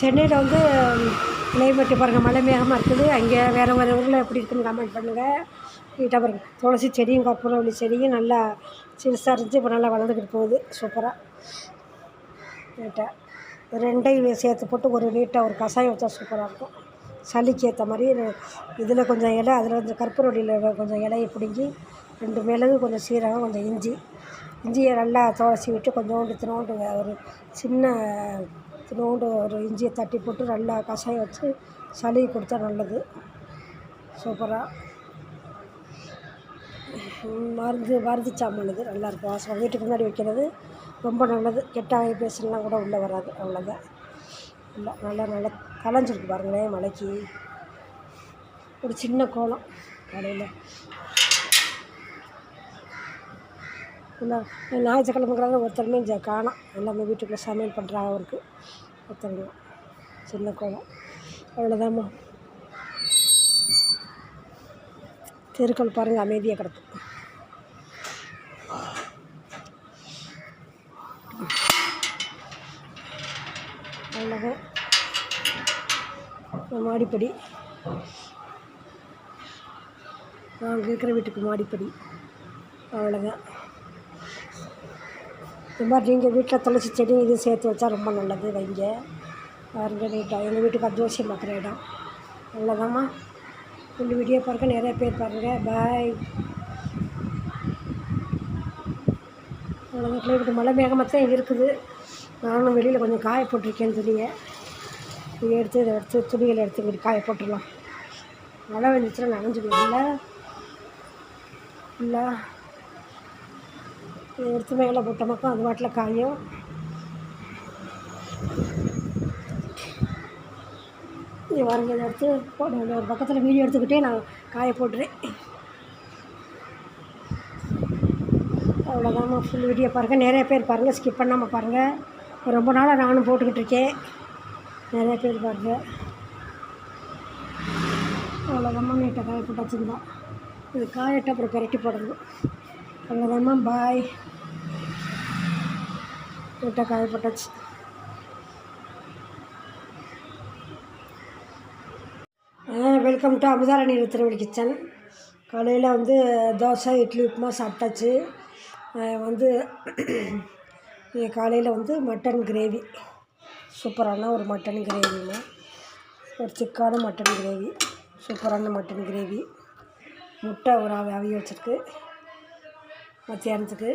சென்னையில் வந்து கிளைமேட்டு பாருங்கள் மழை மேகமாக இருக்குது. அங்கே வேறு வேறு ஊரில் எப்படி இருக்குன்னு கமெண்ட் பண்ணுங்கள் நீட்டாக பாருங்கள் துளசி செடியும் கற்பூரவள்ளி செடியும் நல்லா சிறுசாக இருந்துச்சு இப்போ நல்லா வளர்ந்துக்கிட்டு போகுது. சூப்பராக நீட்டாக ரெண்டையும் சேர்த்து போட்டு ஒரு நீட்டாக ஒரு கஷாயம் வச்சா சூப்பராக இருக்கும். சளிக்கு ஏற்ற மாதிரி இதில் கொஞ்சம் இலை அதில் கொஞ்சம் கற்பூரவள்ளியில் கொஞ்சம் இலையை பிடுங்கி ரெண்டு மிளகு கொஞ்சம் சீரகம் கொஞ்சம் இஞ்சி. இஞ்சியை நல்லா துளசி விட்டு கொஞ்சோண்டு தினோண்டு ஒரு சின்ன இத்தினோண்டு ஒரு இஞ்சியை தட்டி போட்டு நல்லா கஷாயம் வச்சு சளி கொடுத்தா நல்லது. சூப்பராக மருந்து மருந்து சாமான் இது நல்லாயிருக்கும் வாசம் வீட்டுக்கு முன்னாடி வைக்கிறது ரொம்ப நல்லது. கெட்ட பேசலாம் கூட உள்ளே வராது. அவ்வளோதான் இல்லை நல்லா நல்லா களைஞ்சிருக்கு பாருங்களேன் மலைக்கு. ஒரு சின்ன கோலம் காலையில் இல்லை ஞாயிற்றுக்கிழமைங்கிறத ஒருத்தருமே இங்கே காணோம். எல்லாமே வீட்டுக்குள்ளே சமையல் பண்ணுறாங்க அவருக்கு ஒருத்தருங்க சின்ன கோலம் அவ்வளோதாம்மா தெருக்கள் பாருங்கள் அமைதியாக கிடக்கும் அவ்வளோதான் மாடிப்படி. நாங்கள் இருக்கிற வீட்டுக்கு மாடிப்படி. அவ்வளோதான் இந்த மாதிரி நீங்கள் வீட்டில் துளசி செடி இது சேர்த்து வச்சா ரொம்ப நல்லது வைங்க. பாருங்க நீட்டாக. எங்கள் வீட்டுக்கு அத்தியாவசியம் பார்க்குற இடம். அவ்வளோதாம்மா இந்த வீடியோ பாருங்க நிறைய பேர் பாருங்கள் பாய் அவ்வளோதான் கிளைமேட் மழை மேகமாக தான் இருக்குது. நானும் வெளியில் கொஞ்சம் காய போட்டிருக்கேன் துணியை இதை எடுத்து இதை எடுத்து துணிகளை எடுத்து இங்கிட்டு காய போட்டுடலாம். மழை வந்துச்சுன்னா நனைஞ்சிடும் இல்லை? இல்லை? எடுத்து மேலே மக்கம் அது வாட்டில் காயும். இது வரங்க இதை எடுத்து போட ஒரு பக்கத்தில் வீடியோ எடுத்துக்கிட்டே நான் காய போட்டுறேன். அவ்வளோதாம்மா ஃபுல் வீடியோ பாருங்கள் நிறைய பேர் பாருங்கள் ஸ்கிப் பண்ணாமல் பாருங்கள் ரொம்ப நாளாக நானும் போட்டுக்கிட்டு இருக்கேன். நிறைய பேர் பாருங்கள் அவ்வளோதாம்மா நீட்டாக காய போட்டு வச்சுருந்தா இது காயிட்ட அப்புறம் பெரட்டி போடணும். அவ்வளோதாம்மா பாய் நீட்டாக காயப்பட்டாச்சு welcome to Amudharani Thiruvalli kitchen காலையில் வந்து தோசை இட்லி உப்புமா சாப்பிட்டாச்சு. வந்து காலையில் வந்து மட்டன் கிரேவி சூப்பரான ஒரு மட்டன் கிரேவிங்க ஒரு சிக்கான மட்டன் கிரேவி சூப்பரான மட்டன் கிரேவி முட்டை ஒரு அவி அவிய வச்சுருக்கு. மத்தியானத்துக்கு.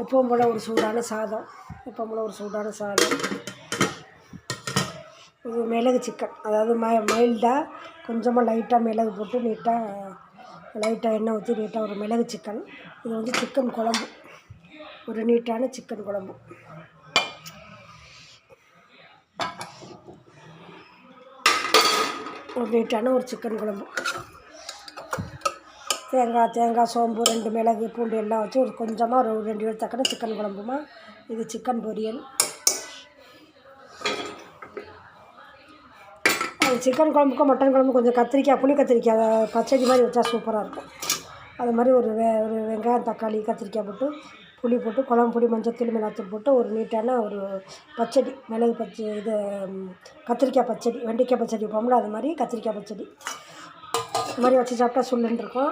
எப்பவும் போல் ஒரு சூடான சாதம். எப்பவும் போல் ஒரு சூடான சாதம். இது மிளகு சிக்கன் அதாவது ம மைல்டாக கொஞ்சமாக லைட்டாக மிளகு போட்டு நீட்டாக லைட்டாக எண்ணெய் ஊற்றி நீட்டாக ஒரு மிளகு சிக்கன் இது வந்து சிக்கன் குழம்பு. ஒரு நீட்டான சிக்கன் குழம்பு. ஒரு நீட்டான ஒரு சிக்கன் குழம்பு. தேங்காய் தேங்காய் சோம்பு ரெண்டு மிளகு பூண்டு எல்லாம் வச்சு ஒரு கொஞ்சமாக ஒரு ரெண்டு பேர் தக்கன சிக்கன் குழம்புமா? இது சிக்கன் பொரியல். அது சிக்கன் குழம்புக்கும் மட்டன் குழம்புக்கும் கொஞ்சம் கத்திரிக்காய் புளி கத்திரிக்காய் அதை பச்சடி மாதிரி வச்சா சூப்பராக இருக்கும். அது மாதிரி ஒரு வெ ஒரு வெங்காயம் தக்காளி கத்திரிக்காய் போட்டு புளி போட்டு குழம்பு பொடி மஞ்சத்தூள் மிளகாத்தூள் போட்டு ஒரு நீட்டான ஒரு பச்சடி மிளகு பச்சை இது கத்திரிக்காய் பச்சடி வெண்டைக்காய் பச்சடி வைப்போம்ல அது மாதிரி கத்திரிக்காய் பச்சடி. இது மாதிரி வச்சு சாப்பிட்டா சுள்ளுன்னு இருக்கும்.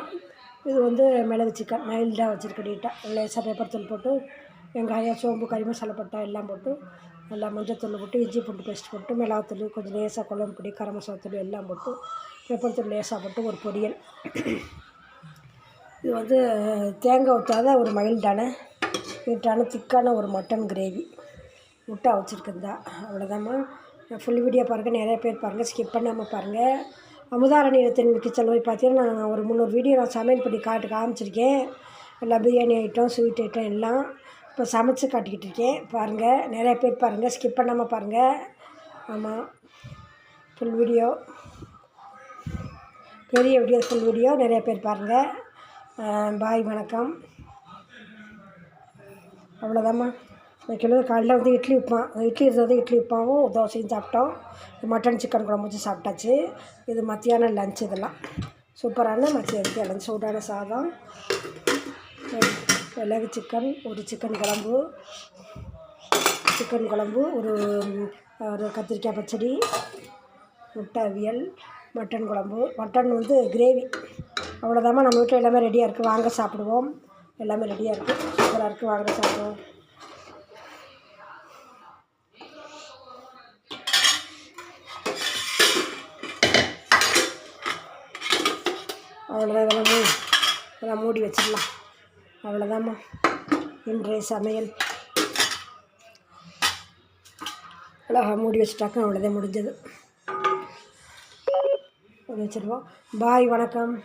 இது வந்து மிளகு சிக்கன் மைல்டாக வச்சுருக்கேன் நீட்டாக லேசாக பேப்பர் தூள் போட்டு வெங்காயம் சோம்பு கறி மசாலா பட்டா எல்லாம் போட்டு நல்லா மஞ்சத்தூள் போட்டு இஞ்சி பூண்டு பேஸ்ட் போட்டு மிளகாத்தூள் கொஞ்சம் லேசாக குழம்பு பொடி கரம் மசாலா தூள் எல்லாம் போட்டு பேப்பர் தூள் லேசாக போட்டு ஒரு பொரியல். இது வந்து தேங்காய் ஊற்றாத ஒரு மைல்டான நீட்டான திக்கான ஒரு மட்டன் கிரேவி முட்டை வச்சுருக்குந்தா அவ்வளோதாம்மா ஃபுல் வீடியோ பாருங்கள் நிறைய பேர் பாருங்கள் ஸ்கிப் பண்ணாமல் பாருங்கள் அமுதாரணி ரத்தின் கிச்சன் பார்த்தீங்கன்னா நான் ஒரு முந்நூறு வீடியோ நான் சமையல் பண்ணி காட்டு காமிச்சிருக்கேன். எல்லா பிரியாணி ஐட்டம் ஸ்வீட் ஐட்டம் எல்லாம் இப்போ சமைச்சு காட்டிக்கிட்டு இருக்கேன். பாருங்கள் நிறைய பேர் பாருங்கள் ஸ்கிப் பண்ணாமல் பாருங்கள் ஆமாம் ஃபுல் வீடியோ பெரிய வீடியோ ஃபுல் வீடியோ நிறைய பேர் பாருங்கள் பாய் வணக்கம். அவ்வளோதாம்மா வைக்கல காலையில் வந்து இட்லி உப்புமா இட்லி இருந்தது இட்லி உப்புமாவும் தோசையும் சாப்பிட்டோம். மட்டன் சிக்கன் குழம்பு வச்சு சாப்பிட்டாச்சு. இது மத்தியானம் லஞ்ச் இதெல்லாம். சூப்பரான மத்தியானத்து லஞ்ச் சூடான சாதம். மிளகு சிக்கன் ஒரு சிக்கன் குழம்பு. சிக்கன் குழம்பு ஒரு ஒரு கத்திரிக்காய் பச்சடி முட்டை அவியல் மட்டன் குழம்பு. மட்டன் வந்து கிரேவி அவ்வளோதாம்மா நம்ம வீட்டில் எல்லாமே ரெடியாக இருக்குது வாங்க சாப்பிடுவோம். எல்லாமே ரெடியாக இருக்குது சூப்பராக இருக்குது வாங்க சாப்பிடுவோம். அவ்வளோதான் இதெல்லாம் மூ இதெல்லாம் மூடி வச்சிடலாம். அவ்வளோதாம்மா. இன்றைய சமையல். அழகாக மூடி வச்சுட்டாக்க அவ்வளோதான் முடிஞ்சது. வச்சுருவோம். பாய் வணக்கம்.